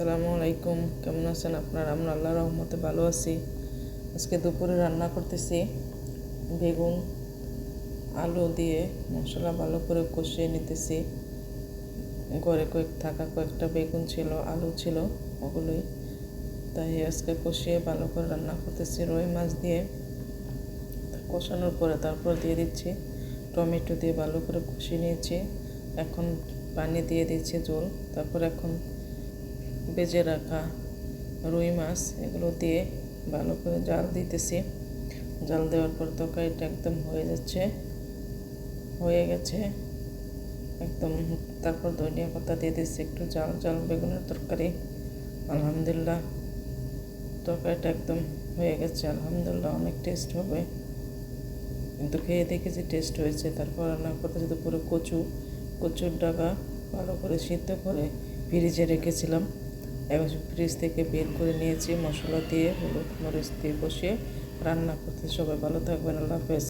আসসালামু আলাইকুম। কেমন আছেন আপনারা? আমরা আল্লাহ রহমতে ভালো আছি। আজকে দুপুরে রান্না করতেছি বেগুন, আলু দিয়ে মশলা ভালো করে কষিয়ে নিতেছি। ঘরে কয়েক থাকা কয়েকটা বেগুন ছিল, আলু ছিল ওগুলোই। তাই আজকে কষিয়ে ভালো করে রান্না করতেছি। রুই মাছ দিয়ে কষানোর পরে তারপর দিয়ে দিচ্ছি টমেটো দিয়ে ভালো করে কষিয়ে নিয়েছি। এখন পানি দিয়ে দিচ্ছি জল তারপর এখন বেজে রাখা রুই মাছ, এগুলো দিয়ে ভালো করে জাল দিতেছি। জাল দেওয়ার পর তরকারিটা একদম হয়ে যাচ্ছে। হয়ে গেছে। একদম তারপর ধনিয়া পাতা দিয়ে দিচ্ছি একটু জাল জাল বেগুনের তরকারি। আলহামদুলিল্লাহ, তরকারিটা একদম হয়ে গেছে। আলহামদুলিল্লাহ, অনেক টেস্ট হবে। কিন্তু খেয়ে দেখেছি টেস্ট হয়েছে। তারপর রান্না করতে যদি পুরো কচু, কচুর ডাকা ভালো করে সিদ্ধ করে ফ্রিজে রেখেছিলাম। এবার ফ্রিজ থেকে বের করে নিয়েছি, মশলা দিয়ে হলুদ মরিচ দিয়ে বসিয়ে রান্না করতে সবাই ভালো থাকবেন, আল্লাহ হাফেজ।